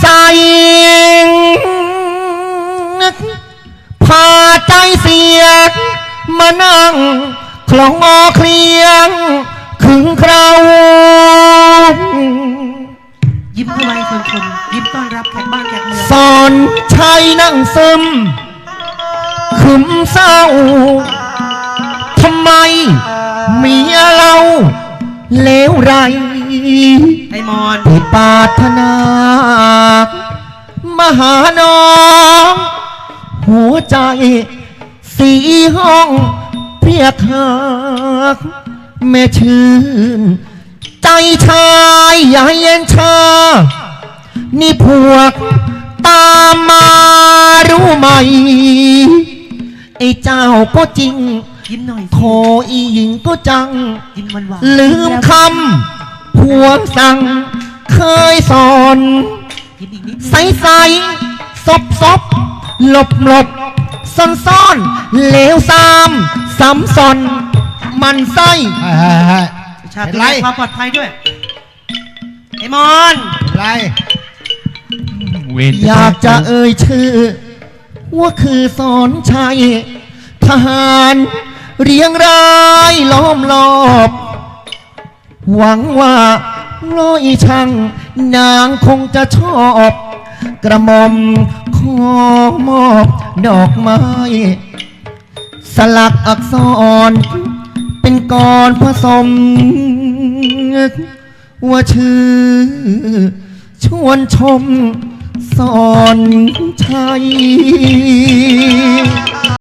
ใจพาใจเสียมานั่งคลองอเคลียงขึงเครายิ้มเข้าไว้ชมชมยิ้มต้อนรับแขกบ้านแขกเมืองสอนชัยนั่งซึมขึมเศร้าทำไมเมียเราเลวไร ไอ้มอน ที่ปรารถนามาหาน้อง หัวใจ สีห้องเพียกหักแม่ชื่น ใจชายอย่าให้เย็นชา นี่พวกตามมารู้ไหม ไอ้เจ้าก็จริง ยิ้มหน่อยโคอีหญิงก็จัง ยิ้มหวานหวานลืมคำ พวงสั่งเคยสอนยิ้มอีกนิดใสใสซบซบหลบหลบซ่อนซ่อนเหลวซามซ้ำซอน มันไส้เฮ้ยเฮ้ยเฮ้ยชาติเป็นไรความปลอดภัยด้วย ไอ้มอนเป็นไรอยากจะเอ่ยชื่อ ว่าคือสอนชัยทหาร เรียงรายล้อมรอบ หวังว่าร้อยช่างนางคงจะชอบ กระหม่อมขอมอบดอกไม้ สลักอักษร เป็นกรผสม ว่าชื่อ ชวนชมสอนชัย